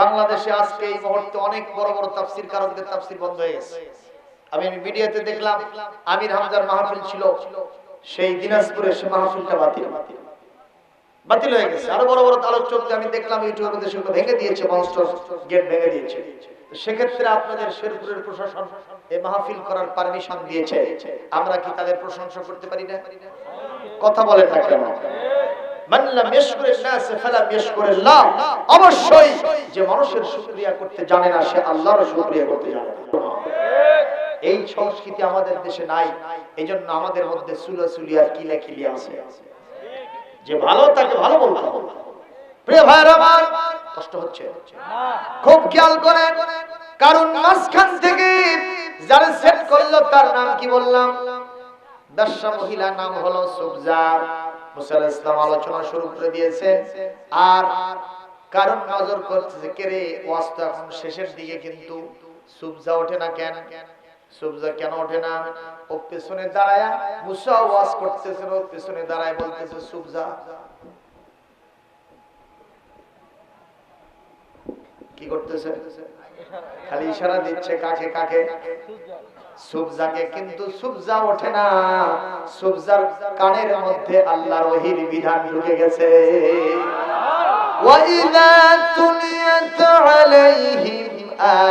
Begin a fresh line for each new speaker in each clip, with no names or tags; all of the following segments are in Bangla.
বাংলাদেশে আজকে এই মুহূর্তে অনেক বড় বড় তাফসির কারকদের তাফসির বন্ধ হয়ে গেছে। আমি মিডিয়াতে দেখলাম, আমির হামজার মাহফিল ছিল, সেই দিনাজপুরে সে মাহফিলটা বাতিল। বাতিল হয়ে গেছে। আরও বড় বড় আলোচক আমি দেখলাম, ইউটিউবের মধ্যে ভেঙে দিয়েছে মঞ্চ গেট ভেঙে দিয়েছে। সেক্ষেত্রে আপনাদের শেরপুরের প্রশাসন এই মাহফিল করার পারমিশন দিয়েছে। আমরা কি তাদের প্রশংসা করতে পারি না? কথা বলেন না কেন অবশ্যই যে মানুষের শুকরিয়া করতে জানে না, সে আল্লাহর শুকরিয়া করতে জানে এই সংস্কৃতি আমাদের দেশে নাই, এজন্য আমাদের মধ্যে আছে? যে ভালো, তাকে ভালো বলতে হবে। খুব খেয়াল কারণ মাঝখান থেকে যারা সেট করল, তার নাম কি বললাম? দশটা মহিলা নাম হলো আলোচনা শুরু করে দিয়েছে। আর কারণ নজর করতেছে কে রে এখন শেষের দিকে কিন্তু সুবজা ওঠে না কেন? সুবজা কেন ওঠে না? ও পেছনে দাঁড়ায় মুসা ওয়াজ করতেছে ও পেছনে দাঁড়ায় বলতেছে, সুবজা, কি করতেছে? খালি ইশারা দিচ্ছে কাকে কাকে? সুবজাকে কিন্তু সুবজা ওঠে না সুবজার কানের মধ্যে আল্লাহর ওহির বিধান ঢুকে গেছে وَإِذَا تُلِيَتْ عَلَيْهِمْ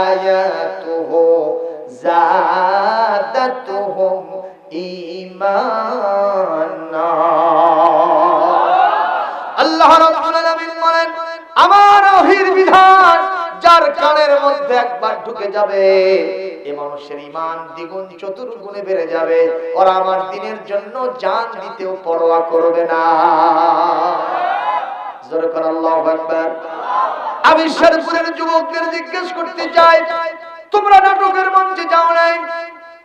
آيَاتُهُ زَادَتْهُمْ إِيمَانًا আল্লাহ রাব্বুল আলামিন বলেন আমার ওহির বিধান যার কানের মধ্যে একবার ঢুকে যাবে এ মানুষের ইমান দ্বিগুণ চতুর্গুণে বেড়ে যাবে। ওরা আমার দিনের জন্য জান দিতেও পরোয়া করবে না। জোরে কর আল্লাহু আকবার। আমি শেরপুরের যুবকদের জিজ্ঞেস করতে চাই, তোমরা নাটকের মঞ্চে যাও নাই?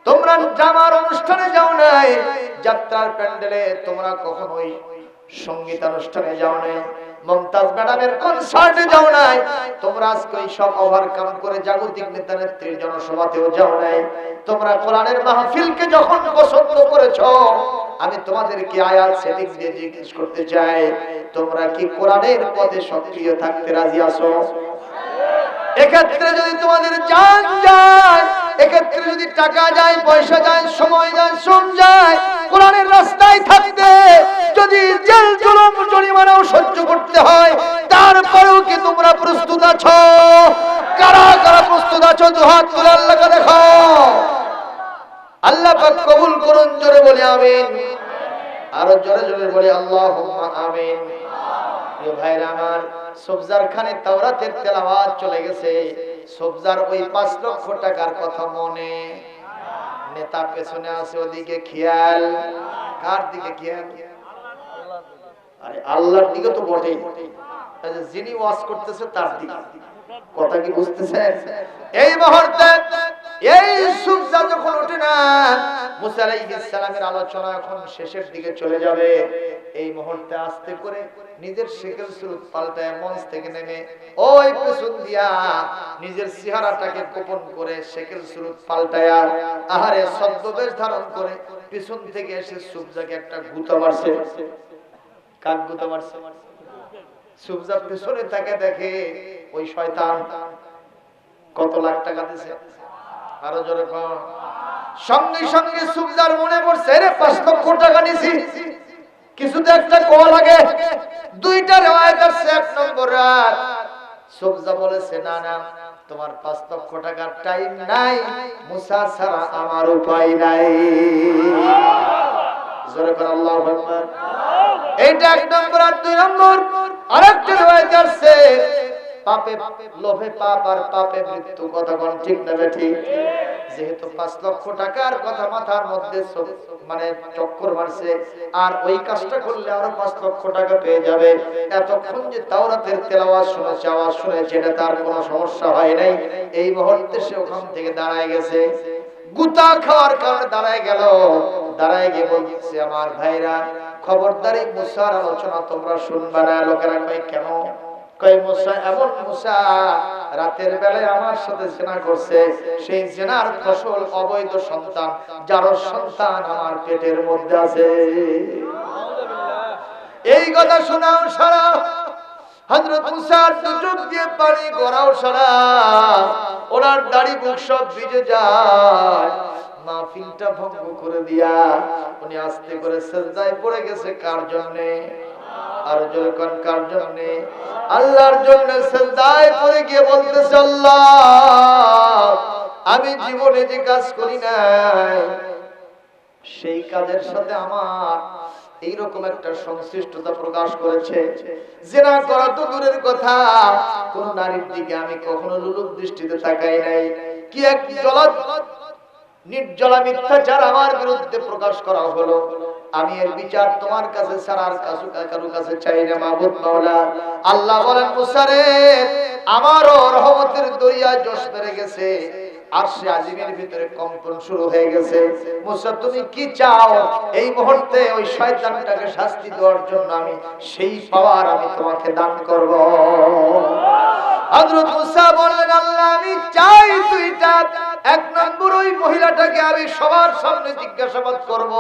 তোমরা জামার অনুষ্ঠানে যাও নাই? যাত্রার প্যান্ডেলে তোমরা কখনোই সংগীত অনুষ্ঠানে যাও নাই? মমতাজ ম্যাডামের কনসার্টে যাও নাই। তোমরা আজকে সব ওভারকাম করে জাগতিক নেতা নেত্রীর জনসভাতেও যাও নাই। তোমরা কোরআনের মাহফিলকে যখন পছন্দ করেছ, আমি তোমাদেরকে আয়াত সেটিং দিয়ে জিজ্ঞেস করতে চাই, তোমরা কি কোরআনের পথে সক্রিয় থাকতে রাজি আছো? এক্ষেত্রে যদি তোমাদের জান যায় এক্ষেত্রে যদি টাকা যায়, পয়সা যায়, সময় যায়, শ্রম যায়, কোরআনের রাস্তায় থাকতে যদি জেল, জুলুম, জরিমানাও সহ্য করতে হয়, তারপরেও কি তোমরা প্রস্তুত আছো? কারা কারা প্রস্তুত আছো? দুহাত তুলে আল্লাহকে দেখো। আল্লাহ কবুল করুন, জোরে বলে আমিন। আরও জোরে জোরে বলে আল্লাহ আমিন। ভাইরা আমার সবজার খানে তাওরাতের তেলাওয়াত চলে গেছে। সবজার ওই পাঁচ লক্ষ টাকার কথা মনে। নেতা পেছনে আছে, ওদিকে খেয়াল। কার দিকে খেয়াল? আরে আল্লাহর দিকে তো যিনি ওয়াজ করতেছে, তার দিকে। কথা কি বুঝতেছেন? এই মুহূর্তে এই সূর্যা যখন না, মুসা আলাইহিস সালামের আলোচনা এখন শেষের দিকে চলে যাবে। এই মুহূর্তে আস্তে করে নিজের শেকেল সুরত পাল্টায় মঞ্চ থেকে নেমে ওই পেছন দিয়া নিজের চেহারাটাকে গোপন করে শেকেল সুরত পাল্টায়া আহারে ছদ্মবেশ ধারণ করে পিছন থেকে এসে সূর্যাকে একটা গুতা মারছে। কাক গুতা মারছে? সুবজা পেছনে তাকে দেখে ওই শয়তান কত লাখ টাকা দিছে? আরও জোরে সঙ্গে সঙ্গে সুবজার মনে পড়ছে রে পাঁচ লক্ষ টাকা নিছি। কিছুতে একটা কোয়া লাগে দুইটা রেওয়ায়ত আছে, এক নম্বর রাত। সবজা বলেছে, না না, তোমার পাঁচ লক্ষ টাকার টাইম নাই, মুসা ছাড়া আমার উপায় নাই। এইটা এক নম্বর আর দুই নম্বর। আরেকটা রেওয়ায়ত আসছে পাপে লোভে পাপ আর পাপে মৃত্যু কথা কোন ঠিক না ঠিক যেহেতু পাঁচ লক্ষ টাকার কথা মাথার মধ্যে মানে চক্কর মারছে, আর ওই কাজটা করলে আরও পাঁচ লক্ষ টাকা পেয়ে যাবে। এতক্ষণ যে তাওরাতের তেলাওয়াজ শুনেছে, আওয়াজ শুনেছে, এটা তার কোনো সমস্যা হয় নাই। এই মুহূর্তে সে ওখান থেকে দাঁড়ায় গেছে। গুতা খাওয়ার কারণে দাঁড়ায় গেল। দাঁড়ায় গিয়ে বলছে আমার ভাইরা, খবরদারি মুসার আলোচনা তোমরা শুনবা না। লোকেরা কেন? কয়, মুসা, এমন মুসা রাতের বেলায় আমার সাথে জেনা করছে। সেই জেনার ফসল অবৈধ সন্তান, যার সন্তান আমার পেটের মধ্যে আছে। এই কথা শোনাও সারা ভিজে যায়। ভঙ্গ করে দিয়া উনি আস্তে করে সেজদায় পড়ে গেছে, কার জন্যে? আর কোন কার জন্য? আল্লাহর জন্য সেজদায় পড়ে গিয়ে বলতেছে, আল্লাহ, আমি জীবনে যে কাজ করি নাই, সেই কাজের সাথে আমার এইরকম একটা সংশ্লিষ্টতা প্রকাশ করেছে। জেনা করা তো দূরের কথা, কোন নারীর দিকে আমি কখনো লুলুপ দৃষ্টিতে তাকাই নাই। কি এক জলাদ, নির্জলা মিথ্যাচার আমার বিরুদ্ধে প্রকাশ করা হলো। আমি এর বিচার তোমার কাছে ছাড়ার কারও কাছে চাই না, মাহবুব মাওলা। আল্লাহ বলেন, মুসারে, আমারও রহমতের দরিয়া জোশ বেড়ে গেছে। কি চাও? এই মুহূর্তে শাস্তি দেওয়ার জন্য আমি সেই আমি তোমাকে দান আল্লাহ, আমি চাই দুইটা। এক নম্বর ওই মহিলাটাকে আমি সবার সামনে জিজ্ঞাসাবাদ করব।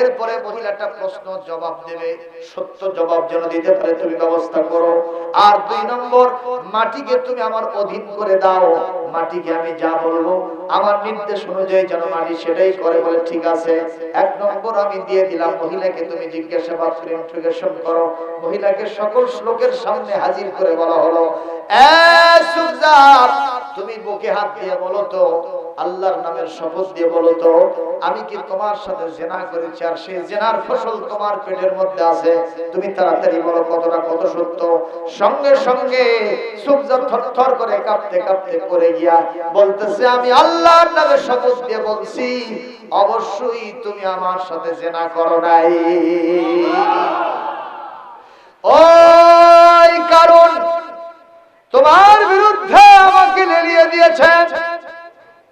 এরপরে মহিলাটা প্রশ্ন জবাব দেবে, সত্য জবাব যেন দিতে পারে, তুমি ব্যবস্থা করো। আর দুই নম্বর, মাটিকে তুমি আমার অধীন করে দাও, মাটিকে আমি যা বলব, আমার নির্দেশ অনুযায়ী যেন মাটি সেটাই করে বলে ঠিক আছে। এক নম্বর আমি দিয়ে দিলাম, মহিলাকে তুমি জিজ্ঞাসাবাদ করে ইন্ট্রোগেশন করো। মহিলাকে সকল শ্লোকের সামনে হাজির করে বলা হলো তুমি বুকে হাত দিয়ে বলো তো, আল্লাহর নামের শপথ দিয়ে বলো তো, আমি কি তোমার সাথে জেনা করেছি? আর সেই জেনার ফসল তোমার পেটের মধ্যে আছে। তুমি তাড়াতাড়ি বলো কতটা কত সত্য। সঙ্গে সঙ্গে সুবজার থরথর করে কাঁপতে কাঁপতে পড়ে গিয়া বলতেছে, আমি আল্লাহর নামে শপথ দিয়ে বলছি, অবশ্যই তুমি আমার সাথে জেনা করো নাই। ওই কারণ তোমার বিরুদ্ধে লেলিয়ে দিয়েছে।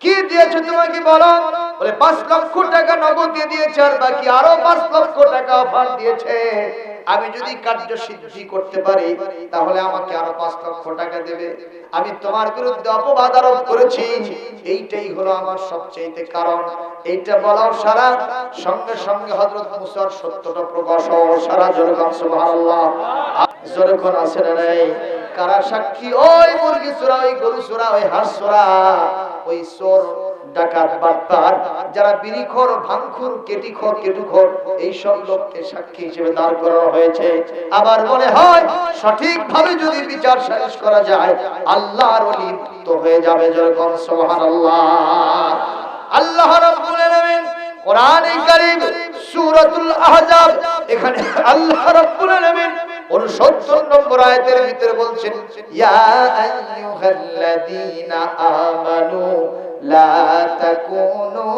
কি দিয়েছে তোমাকে বলো? বলে, পাঁচ লক্ষ টাকা নগদ দিয়ে দিয়েছে আর বাকি আরও পাঁচ লক্ষ টাকা অফার দিয়েছে। আমি যদি কার্য সিদ্ধি করতে পারি, তাহলে আমাকে আরও পাঁচ লক্ষ টাকা দেবে। আমি তোমার বিরুদ্ধে অপবাদ আরোপ করেছি। এইটাই হলো আমার সবচেয়ে কারণ। এইটা বলাও সারা সঙ্গে সঙ্গে হজরত সত্যটা প্রকাশ সারা জনগণ, সুবহানাল্লাহ। আছে না নাই? কারা সাক্ষী? ওই মুরগি চোরা, ওই গরু চোরা, ওই হাঁস চোরা, ওই চোর, ডাকাত, বাটপার, যারা বিড়িখোর, ভাঙখুর, কেটিখোর, কেটুখোর এই সব লোককে সাক্ষী হিসেবে দাঁড় করানো হয়েছে। আবার মনে হয়, সঠিকভাবে যদি বিচার সালিশ করা যায়, আল্লাহর ওলি হয়ে যাবে যেরকম, সুবহানাল্লাহ। আল্লাহ রাব্বুল আলামিন কোরআনে কারীম সূরাতুল আহজাব, এখানে আল্লাহ রাব্বুল আলামিন 69 নম্বর আয়াতের ভিতরে বলছেন ইয়া আইয়ুহাল্লাযীনা আমানু লা তাকুনু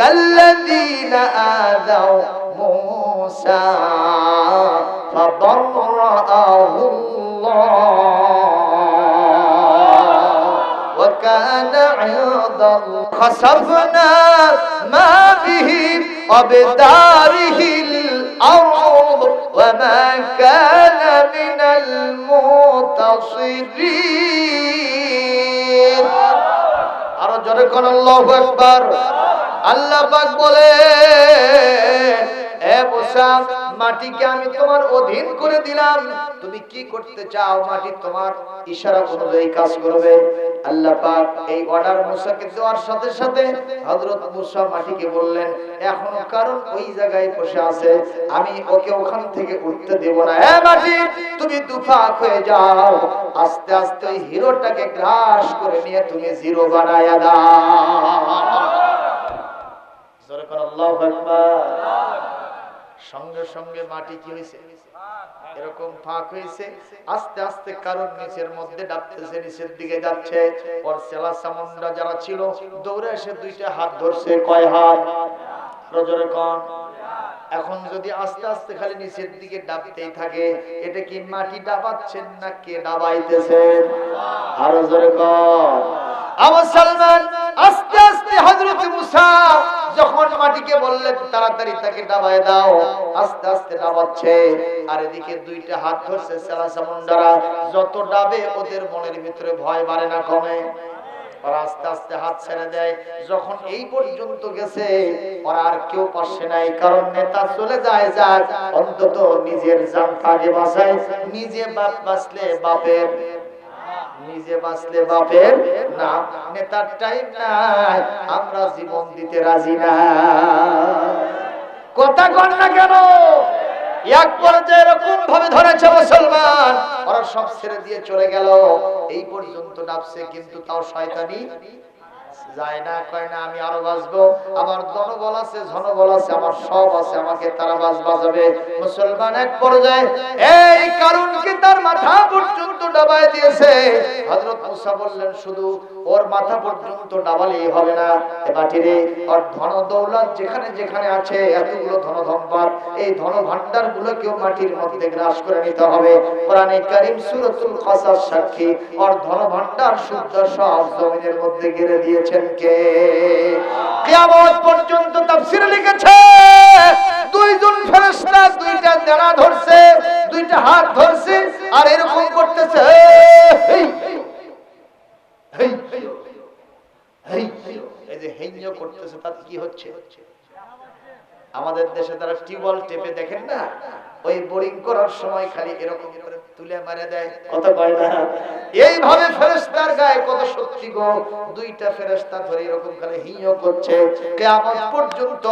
কাল্লাযীনা আযাও মূসা ফাবাররাহু আল্লাহ وكان عند الله خسفنا ما به وبداره الأرض وما كان من المنتصرين আরও জোরে কোন আকবার। আল্লাহ বলে এ মুসা মাটিকে আমি তোমার অধীন করে দিলাম। তুমি কি করতে চাও? মাটি তোমার ইশারা অনুযায়ী কাজ করবে। আল্লাহ পাক এই অর্ডার মুসাকে দেওয়ার সাথে সাথে হযরত মুসা মাটিকে বললেন, এখনও কারণ ওই জায়গায় বসে আছে। আমি ওকে ওখান থেকে উঠতে দেব না। এ মাটি, তুমি দুফাক হয়ে যাও। আস্তে আস্তে ওই হিরোটাকে গ্রাস করে নিয়ে তুমি জিরো বানায়া দাও। জোরে করে, আল্লাহু আকবার। সঙ্গে সঙ্গে মাটি কি হয়েছে এরকম ফাঁক হয়েছে আস্তে আস্তে কারণ নিচের মধ্যে ডাবতেছে নিচের দিকে যাচ্ছে। ওর সেলা সামুন্ডা যারা ছিল, দৌড়ে এসে দুইটা হাত ধরছে, কয় হাত? রজরে কন। এখন যদি আস্তে আস্তে খালি নিচের দিকে ডাবতেই থাকে, এটা কি মাটি ডাবাচ্ছেন না কে ডাবাইতেছেন? আরও জোরে কন। আবু সালমান আস্তে আস্তে হযরত মুসা যখন মাটিকে বললেন, তাড়াতাড়ি তাকে ডাবায় দাও। আস্তে আস্তে ডাবাচ্ছে আর এদিকে দুইটা হাত ধরছে সেলা সামুন্ডারা যত ডাবে ওদের মনের ভিতরে ভয় বাড়ে না কমে। নিজে বাপ বাঁচলে বাপের নিজে বাঁচলে বাপের না নেতার টাইম নাই, আমরা জীবন দিতে রাজি না। কথা কন না কেন? এক পর্যায়ে এরকম ভাবে ধরেছে মুসলমান, ওরা সব ছেড়ে দিয়ে চলে গেল। এই পর্যন্ত ডাবছে কিন্তু তাও শয়তানি যায় না, কয় না, আমি আরও বাঁচবো। আমার জনবল আছে জনবল আছে, আমার সব আছে, আমাকে তারা বাস বাজাবে মুসলমান এক পর্যায়ে এই কারণ কি তার মাথা পর্যন্ত ডাবায় দিয়েছে? হজরত মুসা বললেন, শুধু ওর মাথা পর্যন্ত ডাবালেই হবে না। এ মাটিরে ওর ধন দৌলত যেখানে যেখানে আছে, এতগুলো ধন সম্পদ এই ধন ভান্ডারগুলো কেউ মাটির মধ্যে গ্রাস করে নিতে হবে। কোরআনে কারীম সূরাতুল কাসাস সাক্ষী ওর ধন ভান্ডার সূর্য সব জমিনের মধ্যে গেড়ে দিয়েছেন কে? কিয়ামত পর্যন্ত তাফসীরে লিখেছে। কি হচ্ছে? আমাদের দেশে তারা টিউবওয়েল টেপে দেখেন না? ওই বোরিং করার সময় খালি এরকম করে তুলে মারে দেয়। কত কয় না? এইভাবে ফেরেশতার গায়ে কত শক্তি গো? দুইটা ফেরেশতা ধরে এরকম খালি হিঁয় করছে। কিয়ামত পর্যন্ত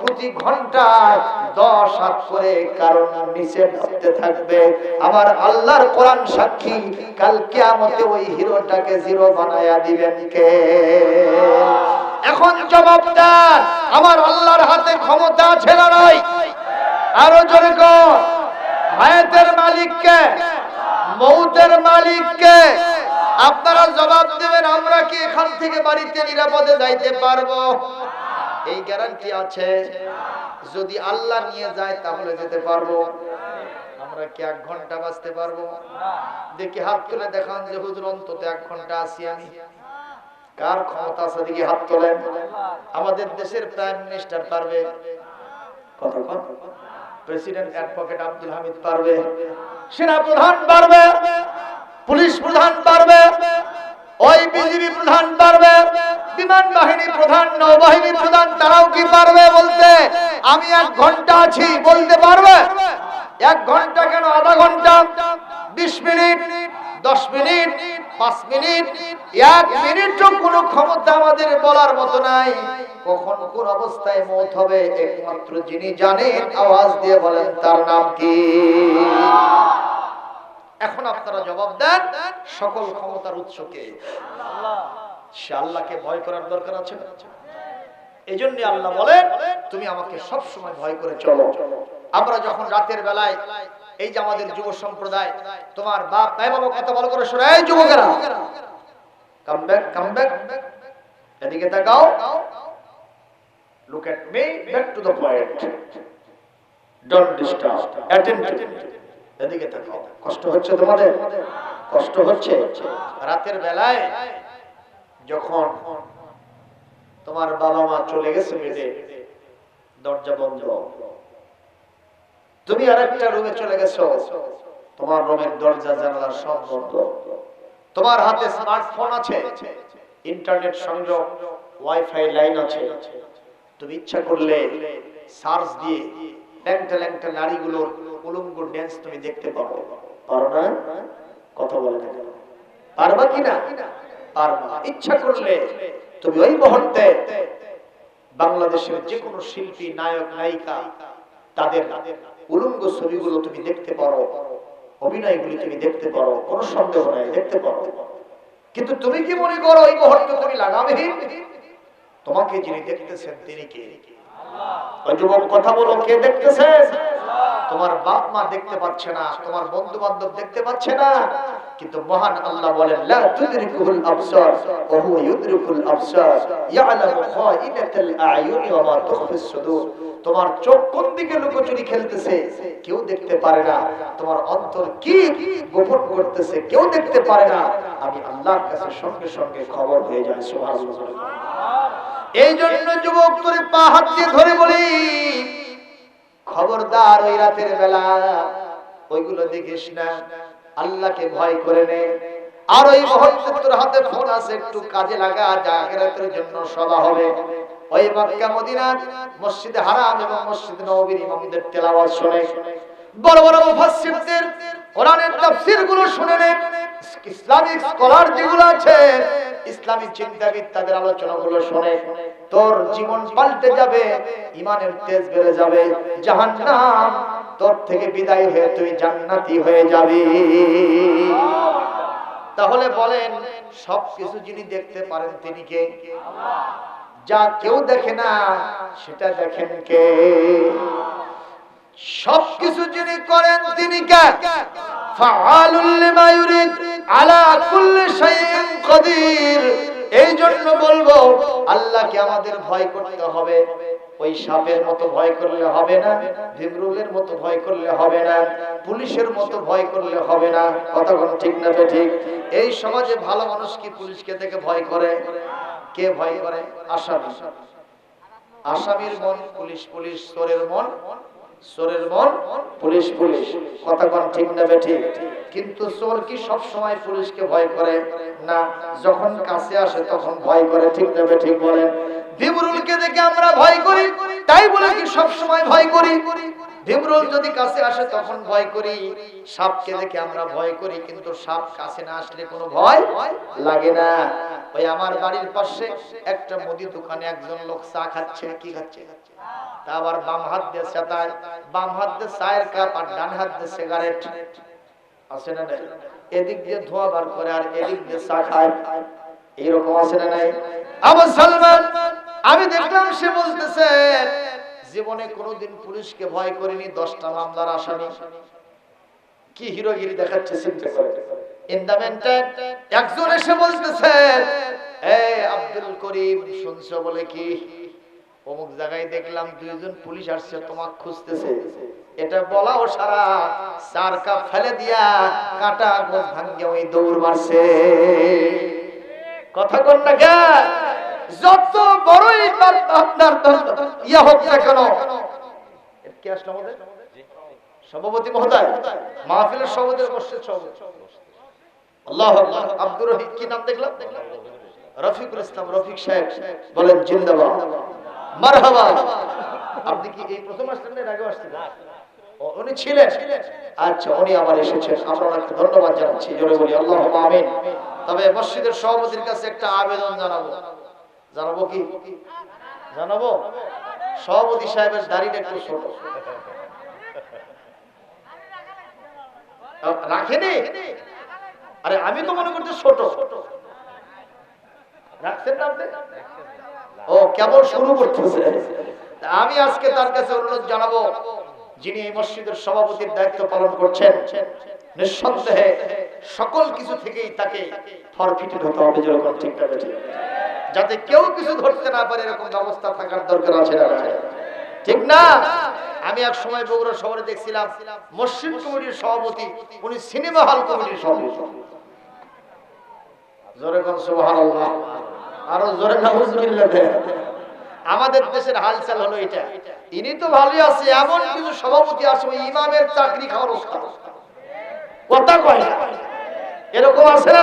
প্রতি ঘন্টায় 10 হাত করে কারণ নিচে নামতে থাকবে। আমার আল্লাহর কোরআন সাক্ষী কাল কিয়ামতে ওই হিরোটাকে জিরো বানায়া দিবেন কে? এখন জবাব দেন, আমার আল্লাহর হাতে ক্ষমতা আছে না নাই? আরও জোরে কর। হায়াতের মালিককে, মৌতের মালিককে আপনারা জবাব দেবেন, আমরা কি এখান থেকে বাড়িতে নিরাপদে যাইতে পারব? এই গ্যারান্টি আছে। যদি আল্লাহ নিয়ে যায়, তাহলে যেতে পারব। আমরা কি এক ঘণ্টা বাঁচতে পারব? দেখি হাত তুলে দেখান যে হুজুর অন্তত এক ঘণ্টা আছি আমি। কার ক্ষমতা আছে দিকে হাত তোলেন? আমাদের দেশের প্রাইম মিনিস্টার পারবে। কন প্রেসিডেন্ট অ্যাডভোকেট আব্দুল হামিদ পারবে। সেনা প্রধান পারবে। পুলিশ প্রধান পারবে। ওই বিজিবি প্রধান পারবে। বিমান বাহিনী প্রধান, নৌবাহিনী প্রধান, তারাও কি পারবে বলতে? আমি এক ঘণ্টা আছি, বলতে পারবে? এক ঘণ্টা কেন? আধা ঘণ্টা? বিশ মিনিট? দশ মিনিট পাঁচ মিনিট এক মিনিটও কোনো ক্ষমতা আমাদের বলার মতো নাই। কখন কোন অবস্থায় মত হবে একমাত্র যিনি জানেন আওয়াজ দিয়ে বলেন তার নাম কি? এখন আপনারা জবাব দেন সকল ক্ষমতার উৎসকে সে আল্লাহকে ভয় করার দরকার আছে এই জন্য আল্লাহ বলেন তুমি আমাকে সব সময় ভয় করে চলো। আমরা যখন রাতের বেলায় এই যে আমাদের যুব সম্প্রদায়, তোমার বাপ তাই বাবা কত ভালো করে শোনা, এই যুবকেরা। এদিকে তাকাও। Look at me back to the point don't disturb attend এদিকে তাকাও। কষ্ট হচ্ছে তোমাদের? কষ্ট হচ্ছে? রাতের বেলায় যখন তোমার বাবা মা চলে গেছে বেডে, দরজা বন্ধ। তুমি আরেকটা রুমে চলে গেছো। তোমার রুমের দরজা জানালা সব বন্ধ। তোমার হাতে স্মার্টফোন আছে, ইন্টারনেট সংযোগ, ওয়াইফাই লাইন আছে। তুমি ইচ্ছা করলে সার্চ দিয়ে ল্যাংটা ল্যাংটা নারীগুলোর উলঙ্গ ড্যান্স তুমি দেখতে পাবো পারো না? কথা বলে না পারবা কি না? পারবা। ইচ্ছা করলে তুমি ওই মুহূর্তে বাংলাদেশের যে কোনো শিল্পী, নায়ক, নায়িকা, তাদের উলঙ্গ ছবিগুলো তুমি দেখতে পারো, অভিনয়গুলি তুমি দেখতে পারো, কোনো সন্দেহ নাই, দেখতে পারো। কিন্তু তুমি কি মনে করো ওই মুহূর্তে তুমি লাগামহীন? তোমাকে যিনি দেখতেছেন, তিনি কে? তোমার বাপ মা দেখতে না, তোমার দেখতে পাচ্ছে না। কিন্তু মহান আল্লাহ বলেন তোমার চোখ কোন দিকে লুকোচুরি খেলতেছে কেউ দেখতে পারে না। তোমার অন্তর কি গোপন করতেছে কেউ দেখতে পারে না। আমি আল্লাহর কাছে সঙ্গে সঙ্গে খবর হয়ে যায় সুবহানাল্লাহ। এই জন্য যুবক, তোরে পা হাত দিয়ে ধরে বলি, খবরদার ওই রাতের বেলা, ওইগুলো দেখিস না। আল্লাহকে ভয় করে নে। আর ওই মুহূর্তে তোর হাতে ফোন আছে, একটু কাজে লাগা যা আখিরাতের জন্য সদা হবে। ওই মক্কা মদিনা মসজিদে হারাম এবং মসজিদ নববীর ইমামদের তেলাওয়াত শুনে। বড় বড় মুফাসসিরদের কোরআনের তাফসীরগুলো শুনে নে। ইসলামিক স্কলার যেগুলো আছে, ইসলামিক চিন্তাবিদ তাদের আলোচনাগুলো শুনে। তোর জীবন পাল্টে যাবে, ইমানের তেজ বেড়ে যাবে। জাহান্নাম, তোর থেকে বিদায় হয়ে তুই জান্নাতি হয়ে যাবি। তাহলে বলেন, সবকিছু যিনি দেখতে পারেন তিনি কে? যা কেউ দেখে না, সেটা দেখেন কে? সবকিছু যিনি করেন, তিনি কে? আমাদের ভয় হবে। ওই সাপের মতো ভয় করলে হবে না মতো ভয় করলে হবে না, পুলিশের মতো ভয় করলে হবে না। কতক্ষণ ঠিক না ঠিক এই সমাজে ভালো মানুষ কি পুলিশকে দেখে ভয় করে? কে ভয় করে? আসামি। আসামির মন পুলিশ পুলিশ, চোরের মন চোরের মন পুলিশ পুলিশ। কথা কোন ঠিক নেবে ঠিক কিন্তু চোর কি সব সময় পুলিশকে ভয় করে? না, যখন কাছে আসে তখন ভয় করে, ঠিক নেবে ঠিক বলেন। ভিমরুলকে দেখে আমরা ভয় করি, তাই বলে কি সব সময় ভয় করি? ভিমরুল যদি কাছে আসে, তখন ভয় করি। সাপকে দেখে আমরা ভয় করি, কিন্তু সাপ কাছে না আসলে কোনো ভয় লাগে না। ওই আমার বাড়ির পাশে একটা মুদি দোকানে একজন লোক চা খাচ্ছে, কি খাচ্ছে? তা আবার বাম হাত দিয়ে বাম হাত দিয়ে চায়ের কাপ আর ডান হাত দিয়ে সিগারেট আছে না নাই? এদিক দিয়ে ধোঁয়া বার করে আর এদিক দিয়ে চা খায়। আছে না নাই? আবার সালমান, আমি দেখলাম সে বলতেছে জীবনে কোনোদিন পুলিশকে ভয় করিনি, দশটা মামলার আসামি। কি হিরোগিরি দেখাচ্ছে চিন্তা করে একজন এসে বলতেছে আব্দুল করিম বলে কি? অমুক জায়গায় দেখলাম দুইজন পুলিশ আসছে, তোমাক খুঁজতেছে। এটা বলা ও সারা চার কাপ ফেলে দিয়া কাটা গোছ ভাঙ্গে ওই দৌড় মারছে। কথা কন না যত বড়ই আপনার ইয়া হোক না কেন। এর কি আসলো আমাদের? সভাপতি মহোদয় মাহফিলের সভাপতি মসজিদ সভাপতি। আল্লাহ। আব্দুর রহিম কি নাম দেখলাম? রফিকুল ইসলাম রফিক সাহেব বলেন জিন্দাবাদ। মারহাবা। আপনি কি এই প্রথম আসছেন না আগে উনি ছিলেন। আচ্ছা উনি আবার এসেছেন। আমরা ওনাকে ধন্যবাদ জানাচ্ছি। জোরে বলি আল্লাহ আমিন। তবে মসজিদের সভাপতির কাছে একটা আবেদন জানাব। জানাব কি? জানাব? সভাপতি সাহেবের দাড়িটা একটু ছোট। রাখেনি? আরে, আমি তো মনে করছি ছোট। ও, কেবল শুরু করতেছে। আমি আজকে তার কাছে অনুরোধ জানাব, যিনি এই মসজিদের সভাপতির দায়িত্ব পালন করছেন, নিঃসন্দেহে সকল কিছু থেকেই তাকে ফরফিটেড হতে হবে, যেরকম ঠিক না, ঠিক যাতে কেউ কিছু ধরতে না পারে, এরকম ব্যবস্থা থাকার দরকার আছে ঠিক না? আমি এক সময় বগুড়া শহরে দেখছিলাম, মসজিদ কমিটির সভাপতি, উনি সিনেমা হল কমিটির সভাপতি। আমাদের হলো এটা। তো ভালোই আছে, এমন সভাপতি ইমামের চাকরি এরকম আছে না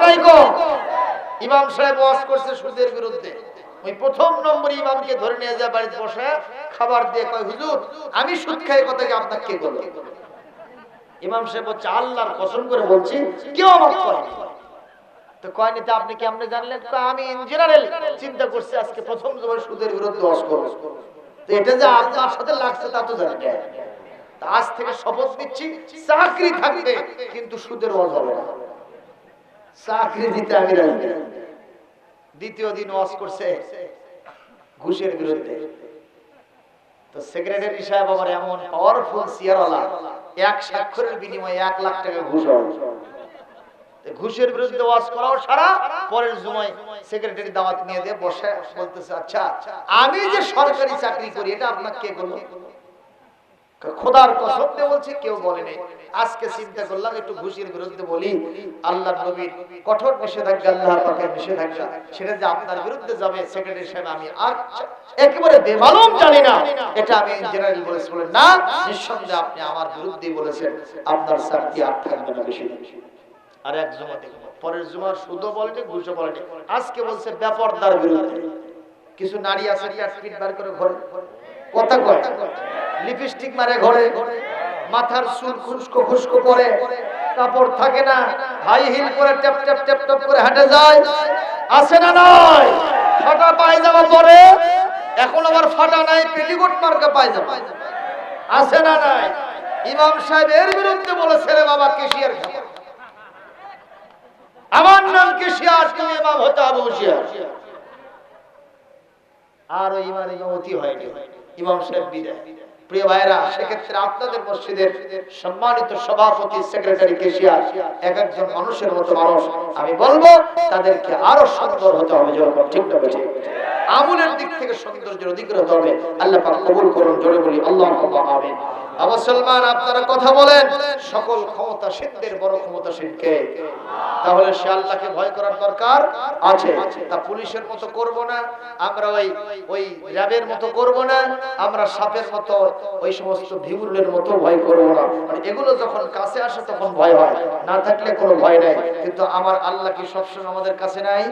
ইমাম সাহেব ওয়াজ করছে সুদের বিরুদ্ধে। ওই প্রথম নম্বর ইমামকে ধরে নিয়ে যায় বাড়িতে বসে, খাবার দিয়ে কয়, হুজুর, আমি সুদ খাই কথা কি আপনাকে কে বলব ইমাম সাহেব হচ্ছে আল্লাহর কসম করে বলছি, কেউ আমার কয়নি তো কয়নি তো আপনি কেমনে জানলেন? তো আমি জেনারেল চিন্তা করছি, আজকে প্রথম তোমার সুদের বিরুদ্ধে ওয়াজ করব। তো এটা যে আপনার সাথে লাগছে তা তো জানি আজ থেকে শপথ নিচ্ছি, চাকরি থাকবে, কিন্তু সুদের ওয়াজ হবে না। চাকরি দিতে আমি দ্বিতীয় দিন ওয়াজ করছে ঘুষের বিরুদ্ধে। তো সেক্রেটারি সাহেব আবার এমন পাওয়ারফুল চেয়ারওয়ালা, এক স্বাক্ষরের বিনিময়ে এক লাখ টাকা ঘুষ ঘুষের বিরুদ্ধে ওয়াজ করাও সারা, পরের সময় সেক্রেটারি দাওয়াত নিয়ে দিয়ে বসে বলতেছে আচ্ছা আমি যে সরকারি চাকরি করি, এটা আপনাকে কে বলল খোদার কসম দিয়ে বলছে, কেউ বলেনি আজকে চিন্তা করলাম, একটু ঘুষের বিরুদ্ধে বলি। নবীর কঠোর নিষেধাজ্ঞা আল্লাহ পাকের নিষেধাজ্ঞা, সেটা যে আপনার বিরুদ্ধে যাবে, সেক্রেটারি সাহেব, আমি আচ্ছা একেবারে বেমালুম জানি না। এটা আমি জেনারেল বলেছি বলে না, নিঃসন্দেহে আপনি আমার বলেছেন। আপনার চাকরি আর থাকবে না বেশি আর এক জমা পরের বলেনি বলেনি। আজকে বলছে ব্যাপারদার বিরুদ্ধে। কিছু নারী আছে পিট বার করে ঘরে। লিপস্টিক মারে ঘরে, মাথার চুল খুশকো খুশকো করে কাপড় থাকে না, হাই হিল করে ট্যাপ ট্যাপ ট্যাপ ট্যাপ করে হেঁটে যায়। আছে না নয় ফাটা পায়জামা পরে, এখন আবার ফাটা নাই, পেটিকোট মার্কা পায়জামা আছে না নাই? ইমাম সাহেব এর বিরুদ্ধে বলেছে রে বাবা, কেশিয়ার আমার নাম কেশিয়ার, তুমি ইমাম হতে হবে আর ওই ইমান ইমামতি হয়নি। ইমাম সাহেব বিদায়। প্রিয় ভাইরা সেক্ষেত্রে আপনাদের মসজিদের সম্মানিত সভাপতি, সেক্রেটারি এক একজন মানুষের মতো মানুষ, আমি বলব, তাদেরকে আরও সুন্দর হতে হবে ঠিক না আমলের দিক থেকে সৌন্দর্যের অধিকার হতে হবে। আল্লাহ কবুল করুন, জোরে বলি, আল্লাহ আমিন। মুসলমান আপনারা কথা বলেন। সকল ক্ষমতা সিদ্ধের বড় ক্ষমতা সিদ্ধকে তাহলে সে আল্লাহকে ভয় করার দরকার আছে। তা পুলিশের মতো করব না, আমরা ওই ওই র্যাবের মতো করব না, আমরা সাপের মতো, ওই সমস্ত ভিগুলের মতো ভয় করব না। মানে এগুলো যখন কাছে আসে, তখন ভয় হয়। না থাকলে কোনো ভয় নাই। কিন্তু আমার আল্লাহ কি সবসময় আমাদের কাছে নাই?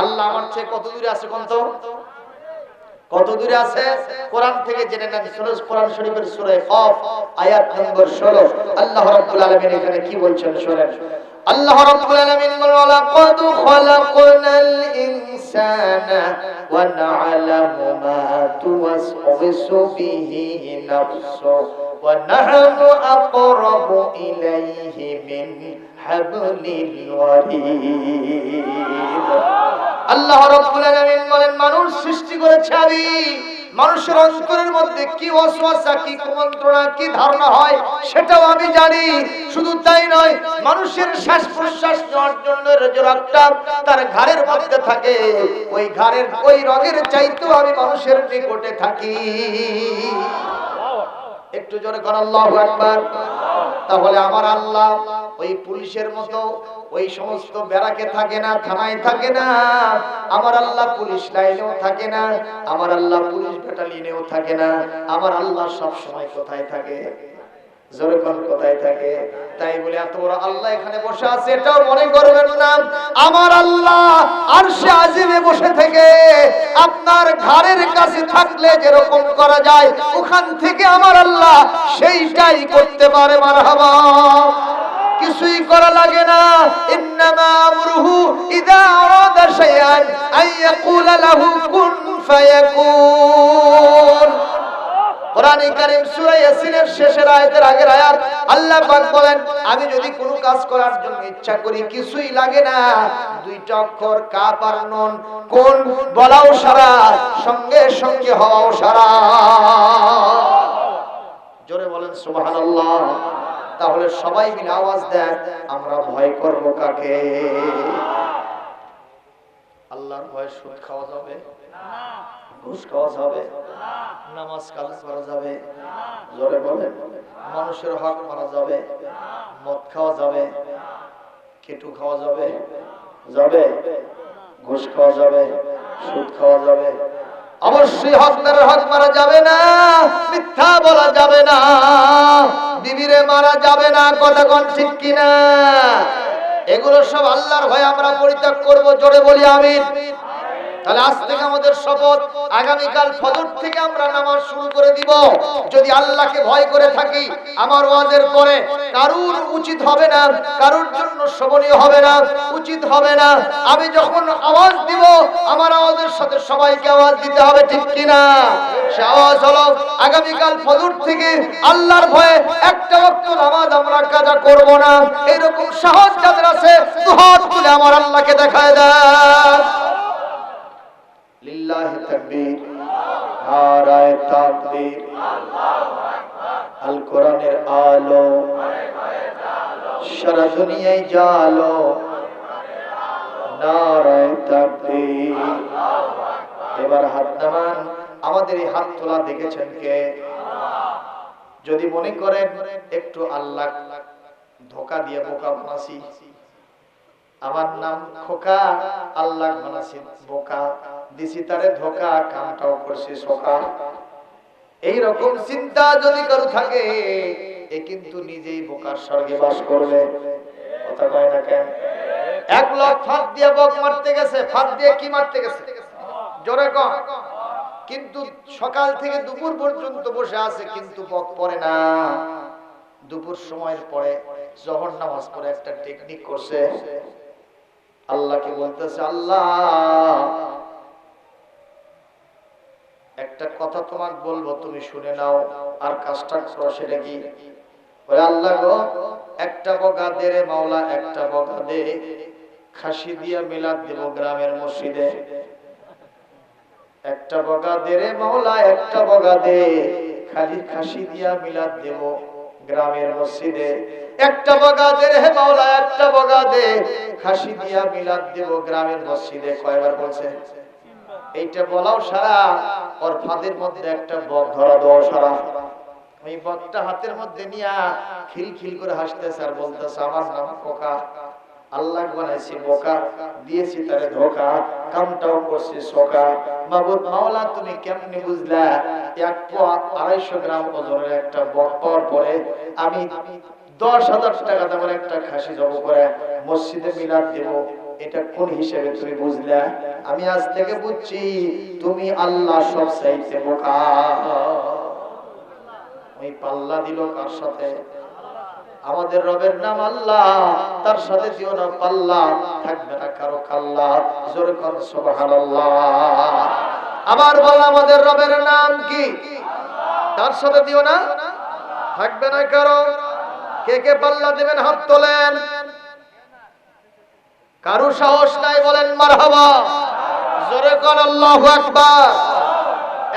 আল্লাহ আমার চেয়ে কত দূরে আছে কোন তো? কত দূরে আছে? কোরআন থেকে জেনে নেন সূরা কোরআন শরীফের সূরা কফ আয়াত নম্বর 16 আল্লাহ রাব্বুল আলামিন এখানে কি বলছেন শুনেন? আল্লাহ রাব্বুল আলামিন বলেন ইনসানা ওয়া মা বিহি নাফসু ওয়া নাহনু আকরাবু ইলাইহি মিন আল্লাহ বলেন, মানুষ সৃষ্টি করেছে আমি। মানুষের অন্তরের মধ্যে কি কি কুমন্ত্রণা, কি ধারণা হয় সেটাও আমি জানি। শুধু তাই নয়, মানুষের শ্বাস প্রশ্বাস নেওয়ার জন্য তার ঘাড়ের মধ্যে থাকে, ওই ঘাড়ের, ওই রগের চাইতেও আমি মানুষের নিকটে থাকি। একটু জোরে কর, আল্লাহু আকবার। তাহলে আমার আল্লাহ ওই পুলিশের মতো ওই সমস্ত ব্যারাকে থাকে না, থানায় থাকে না, আমার আল্লাহ পুলিশ লাইনেও থাকে না, আমার আল্লাহ পুলিশ ব্যাটালিয়নেও থাকে না, আমার আল্লাহ সব সময় কোথায় থেকে? আপনার ঘরের কাছে থাকলে যেরকম করা যায়, ওখান থেকে আমার আল্লাহ সেইটাই করতে পারে, মারহাবা। কিছুই করা লাগে না। ইন্নামা আমরুহু ইদা আরাদা শাইআন আইয়াকুলা লাহু কুন ফায়াকুন। কোরআনে কারীম সূরা ইয়াসিনের শেষের আয়াতের আগের আয়াত আল্লাহ পাক বলেন, আমি যদি কোনো কাজ করার জন্য ইচ্ছা করি, কিছুই লাগে না। দুইটা অক্ষর কাপ আর নুন, কোন বলাও সারা, সঙ্গে সঙ্গে হওয়াও সারা। জোরে বলেন সুবহানাল্লাহ। তাহলে সবাই মিলে আওয়াজ দেন, আমরা ভয় করব কাকে? আল্লাহর ভয় সুদ খাওয়া যাবে? ঘুষ খাওয়া যাবে? নামাজ কাজা করা যাবে? জোরে মানুষের হক মারা যাবে? মদ খাওয়া যাবে? কেটু খাওয়া যাবে? যাবে? ঘুষ খাওয়া যাবে? সুদ খাওয়া যাবে? অবশ্যই হকদারের হক মারা যাবে না, মিথ্যা বলা যাবে না, বিবিরে মারা যাবে না কথা কন ঠিক কিনা? এগুলো সব আল্লাহর ভয় আমরা পরিত্যাগ করব, জোরে বলি আমিন। তাহলে আজ থেকে আমাদের শপথ, আগামীকাল ফজর থেকে আমরা নামাজ শুরু করে দিব। যদি আল্লাহকে ভয় করে থাকি, আমার ওয়াজের পরে কারুর উচিত হবে না, কারুর জন্য শোভনীয় হবে না, উচিত হবে না। আমি যখন আওয়াজ দিব, আমার আওয়াজের সাথে সবাইকে আওয়াজ দিতে হবে, ঠিক কিনা? সে আওয়াজ হলো, আগামীকাল ফজর থেকে আল্লাহর ভয়ে একটা ওয়াক্ত নামাজ আমরা কাজা করব না। এরকম সাহস যাদের আছে, দুহাত তুলে আমার আল্লাহকে দেখায় দেয় লিল্লাহি তাকবীর আল কোরআনের আলো, সারা দুনিয়ায় জালো এবার হাত নামান, আমাদের এই হাত তোলা দেখেছেন কে? যদি মনে করেন, একটু আল্লাহ ধোকা দিয়ে বোকা বানাসি। আমার নাম খোকা, আল্লাহ বানাসি বোকা। দিছি তারে ধোকা, কামটাও করছি সোকা। এই রকম চিন্তা যদি কারও থাকে, এ কিন্তু নিজেই বোকার স্বর্গে বাস করবে। কথা কয় না কেন? এক লোক ফাঁদ দিয়ে বক মারতে গেছে ফাঁদ দিয়ে কি মারতে গেছে? জোরে কম কিন্তু সকাল থেকে দুপুর পর্যন্ত বসে আছে, কিন্তু বক পড়ে না। দুপুর সময়ের পরে জহর নামাজ পরে একটা টেকনিক করছে। আল্লাহকে বলতেছে, আল্লাহ, একটা কথা তোমাকে বলব, তুমি শুনে নাও, আর কাজটা করো সেটা কি? আল্লাহ গো, একটা বগা দে রে মাওলা, একটা বগা দে, খাসি দিয়া মিলাদ দেব গ্রামের মসজিদে। একটা বগা দে রে মাওলা, একটা বগা দে, খালি খাসি দিয়া মিলাদ দেব গ্রামের মসজিদে। একটা বগা দে রে মাওলা, একটা বগা দে। খাসি দিয়া মিলাদ দেব গ্রামের মসজিদে, কয়বার বলছে? এইটা বলাও সারা, ওর ফাঁদের মধ্যে একটা বক ধরা দেওয়া সারা। ওই বকটা হাতের মধ্যে নিয়া খিল খিল করে হাসতেছে আর বলতেছে, আমার নাম কোকা আল্লাহ বানাইছি বোকা, দিয়েছি তারে ধোকা, কামটাও করছি সোকা। মাবুদ, মাওলা, তুমি কেমনে বুঝলা? এক আড়াইশো গ্রাম ওজনের একটা বক পাওয়ার পরে আমি দশ হাজার টাকা দামের একটা খাসি জব করে মসজিদে মিলাদ দেব, এটা কোন হিসেবে তুমি বুঝলা? আমি আজ থেকে বুঝছি, তুমি আল্লাহ সব চাইতে বোকা। ওই পাল্লা দিল কার সাথে? আমাদের রবের নাম আল্লাহ, তার সাথে দিও না পাল্লা, থাকবে না কারও কাল্লা। জোর কর, সুবহানাল্লাহ। আবার বল, আমাদের রবের নাম কি? তার সাথে দিও না, থাকবে না কারও। কে কে পাল্লা দেবেন, হাত তোলেন। কারু সাহস নাই বলেন মারহাবা। জোরে কর আল্লাহ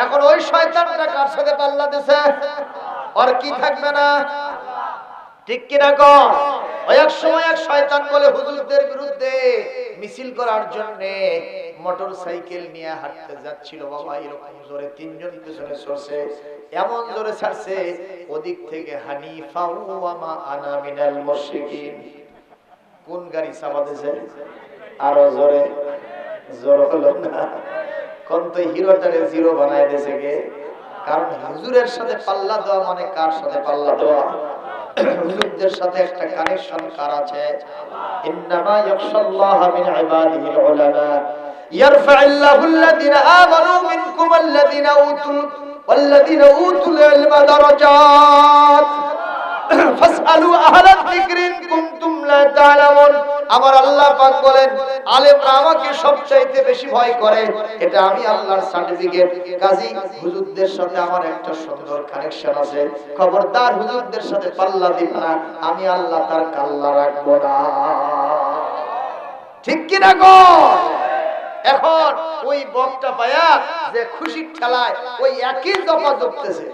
এখন ওই শয়তানটা কার সাথে পাল্লা দিছে? আর কি থাকবে না? ঠিক কিনা কম এক সময় এক শয়তান বলে, হুজুরদের বিরুদ্ধে মিছিল করার জন্য মোটর সাইকেল নিয়ে হাঁটতে যাচ্ছিল। বাবা, এরকম জোরে তিনজন পিছনে সরছে, এমন জোরে ছাড়ছে, ওদিক থেকে হানিফা ওয়ামা আনা মিনাল মুশরিকিন। কোন গাড়ি চাপাতেছে আরও জোরে, জোর হলো না। কোন তো হিরোটারে জিরো বানায় দিয়েছে গে। কারণ হুজুরের সাথে পাল্লা দেওয়া মানে কার সাথে পাল্লা দেওয়া? হুজুরদের সাথে একটা কানেকশন কার আছে ইন্নামা ইয়াখশাল্লাহ মিন ইবাদিহিল উলামা يرفع الله الذين آمنوا منكم الذين أوتوا والذين أوتوا العلم درجات ফাসআলু আহলাল যিকরি ইন কুনতুম লা তা'লামুন আমার আল্লাহ পাক বলেন, আলেমরা আমাকে সবচাইতে বেশি ভয় করে। এটা আমি আল্লাহর সার্টিফিকেট কাজী হুজুরদের সাথে আমার একটা সুন্দর কানেকশন আছে। খবরদার হুজুরদের সাথে পাল্লা দিব না, আমি আল্লাহ তার কাল্লা রাখব না। ঠিক কি না গো? এখন ওই বকটা পায়া যে খুশির ঠেলায় ওই একই দফা জপতেছে।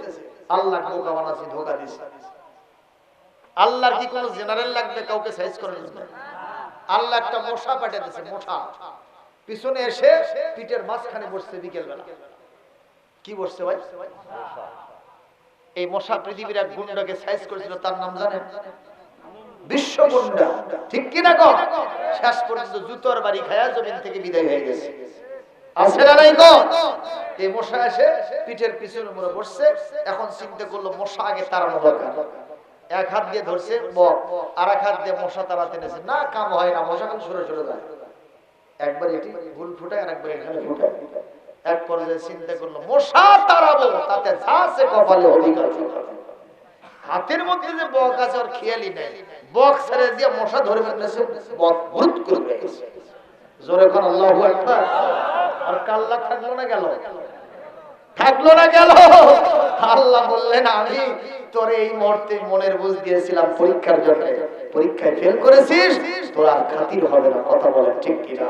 আল্লাহ বোকা বানাচ্ছে, ধোকা দিছে আল্লাহর কি কোনো জেনারেল লাগবে, কাউকে সাইজ করে দিবে আল্লাহ একটা মশা পাঠিয়ে দিয়েছে মোটা পিছনে এসে পিঠের মাঝখানে বসছে বিকেল বেলা কি বসছে ভাই? এই মশা পৃথিবীর এক গুন্ডাকে সাইজ করেছিল, তার নাম জানেন? হয়ে মশা এখন চিন্তা করল মশা আগে তাড়ানো দরকার। এক হাত দিয়ে ধরছে, বক। আর এক হাত দিয়ে মশা তাড়াতে নেছে। না, কাম হয় না, মশা কিন্তু সরে সরে যায়। একবার এটি ভুল ফুটায় আর একবার ফুটায়। এক পর্যায়ে চিন্তা করল, মশা তাড়াবো, তাতে যা কপালে অধিকার হাতের মধ্যে যে বক আছে, ওর খেয়ালই নেই। বক ছেড়ে দিয়ে মশা ধরে ফেলেছে বক ভূত করে জোরে কোন, আল্লাহু আর কাল্লা থাকল না গেল থাকল না গেল আল্লাহ বললেন, আমি তোর এই মর্তে মনের বুঝ দিয়েছিলাম পরীক্ষার জন্য। পরীক্ষায় ফেল করেছিস, তোর আর খাতির হবে না। কথা বলে ঠিক কিনা?